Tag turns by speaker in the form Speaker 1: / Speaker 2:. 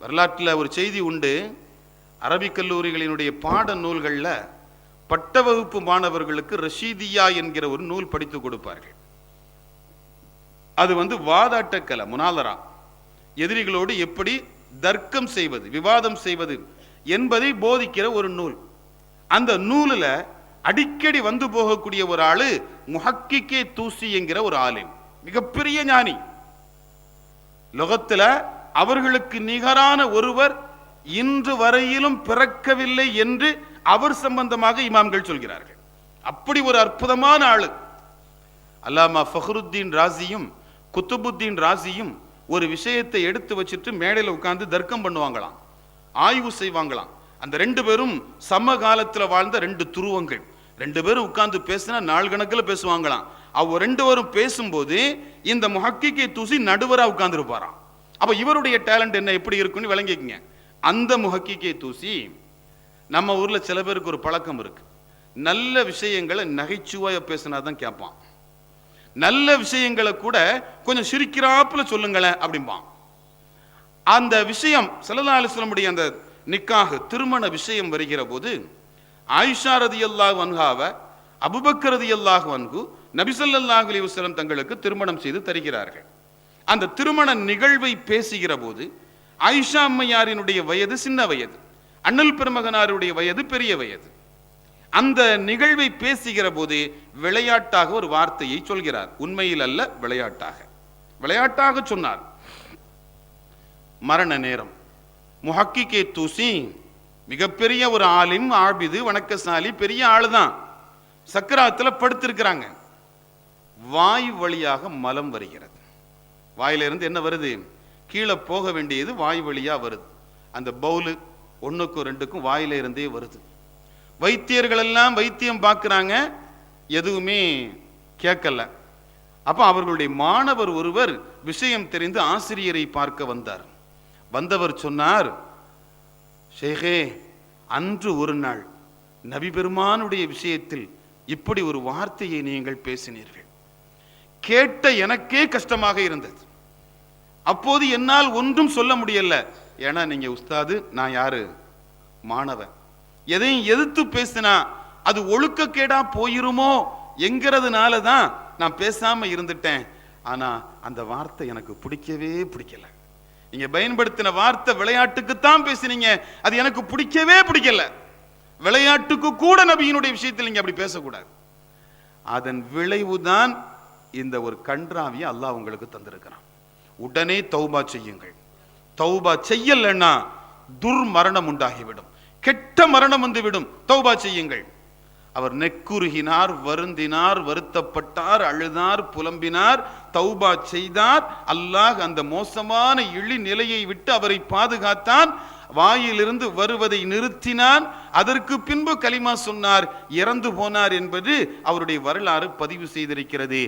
Speaker 1: வரலாற்றில் ஒரு செய்தி உண்டு. அரபிக் கல்லூரிகளினுடைய பாட நூல்களில் பட்ட வகுப்பு மாணவர்களுக்கு ரஷீதியா என்கிற ஒரு நூல் படித்து கொடுப்பார்கள். அது வந்து வாதாட்டக்கலை முனாதரா. எதிரிகளோடு எப்படி தர்க்கம் செய்வது விவாதம் செய்வது என்பதை போதிக்கிற ஒரு நூல். அந்த நூலில் அடிக்கடி வந்து போகக்கூடிய ஒரு ஆளு முஹக்கிக்கே தூசி என்கிற ஒரு ஆலிம். மிகப்பெரிய ஞானி. லோகத்துல அவர்களுக்கு நிகரான ஒருவர் இன்று வரையிலும் பிறக்கவில்லை என்று அவர் சம்பந்தமாக இமாம்கள் சொல்கிறார்கள். அப்படி ஒரு அற்புதமான ஆளு. அல்லாமா ஃபஹருத்தீன் ராசியும் குத்துபுத்தீன் ராசியும் ஒரு விஷயத்தை எடுத்து வச்சுட்டு மேடையில் உட்கார்ந்து தர்க்கம் பண்ணுவாங்களாம். ஆய்வு செய்வாங்களாம். அந்த ரெண்டு பேரும் சம காலத்துல வாழ்ந்த ரெண்டு துருவங்கள். ரெண்டு பேரும் உட்கார்ந்து பேசினா நாள் கணக்கில் பேசுவாங்களாம். அவ ரெண்டு பேரும் பேசும்போது இந்த முஹக்கிக்கை தூசி நடுவரா உட்கார்ந்துருப்பாராம். அப்ப இவருடைய டேலண்ட் என்ன எப்படி இருக்குன்னு விளங்கிக்கங்க. அந்த முகக்கிக்கே தூசி நம்ம ஊர்ல சில பேருக்கு ஒரு பழக்கம் இருக்கு. நல்ல விஷயங்களை நகைச்சுவையாக பேசினா தான் கேட்பான். நல்ல விஷயங்களை கூட கொஞ்சம் சிரிக்கிறாப்புல சொல்லுங்களேன் அப்படிம்பான். அந்த விஷயம் சல்லா அலிஸ்லமுடைய அந்த நிக்காக திருமண விஷயம் வருகிற போது ஆயிஷா ரதி அல்லாஹ் வன்ஹாவை அபுபக்கர் ரதி அல்லாஹ் வன்கு நபிசல்லாஹ் அலி வஸல்லம் தங்களுக்கு திருமணம் செய்து தருகிறார்கள். அந்த திருமண நிகழ்வை பேசுகிற போது ஆயிஷா அம்மையாரினுடைய வயது சின்ன வயது அண்ணல் பெருமகனாருடைய வயது பெரிய வயது. அந்த நிகழ்வை பேசுகிற போது விளையாட்டாக ஒரு வார்த்தையை சொல்கிறார். உண்மையில் அல்ல விளையாட்டாக. விளையாட்டாக சொன்னார். மரண நேரம். முஹக்கிகே தூசி மிகப்பெரிய ஒரு ஆலிம் ஆபிது வணக்கசாலி பெரிய ஆளுதான். சக்கராத்துல படுத்திருக்கிறாங்க. வாய் வழியாக மலம் வருகிறது. வாயிலிருந்து என்ன வருது? கீழே போக வேண்டியது வாய் வழியாக வருது. அந்த பவுலு ஒன்றுக்கும் ரெண்டுக்கும் வாயில இருந்தே வருது. வைத்தியர்கள் எல்லாம் வைத்தியம் பார்க்குறாங்க. எதுவுமே கேட்கல. அப்போ அவர்களுடைய மாணவர் ஒருவர் விஷயம் தெரிந்து ஆசிரியரை பார்க்க வந்தார். வந்தவர் சொன்னார் ஷேகே அன்று ஒரு நாள் நபி பெருமானுடைய விஷயத்தில் இப்படி ஒரு வார்த்தையை நீங்கள் பேசினீர்கள். கேட்ட எனக்கே கஷ்டமாக இருந்தது. அப்போது என்னால் ஒன்றும் சொல்ல முடியல. ஏன்னா நீங்க உஸ்தாது நான் யாரு? மாணவன். எதையும் எதிர்த்து பேசினா அது ஒழுக்கக்கேடா போயிருமோ என்கிறதுனால தான் நான் பேசாம இருந்துட்டேன். ஆனா அந்த வார்த்தை எனக்கு பிடிக்கவே பிடிக்கல. நீங்க பயன்படுத்தின வார்த்தை விளையாட்டுக்குத்தான் பேசினீங்க. அது எனக்கு பிடிக்கவே பிடிக்கல. விளையாட்டுக்கு கூட நபியினுடைய விஷயத்தில் நீங்க அப்படி பேசக்கூடாது. அதன் விளைவுதான் இந்த ஒரு கன்றாவியை அல்லாஹ் உங்களுக்கு தந்திருக்கிறான். உடனே தௌபா செய்யுங்கள். தௌபா செய்யலைன்னா துர்மரணம் உண்டாகிவிடும். கெட்ட மரணம் வந்துவிடும். தௌபா செய்யுங்கள். அவர் நெக்குருகினார் வருந்தினார் வருத்தப்பட்டார் அழுதார் புலம்பினார் தௌபா செய்தார். அல்லாஹ் அந்த மோசமான இழி நிலையை விட்டு அவரை பாதுகாத்தான். வாயிலிருந்து வருவதை நிறுத்தினான். அதற்கு பின்பு கலிமா சொன்னார் இறந்து போனார் என்பது அவருடைய வரலாறு பதிவு செய்திருக்கிறது.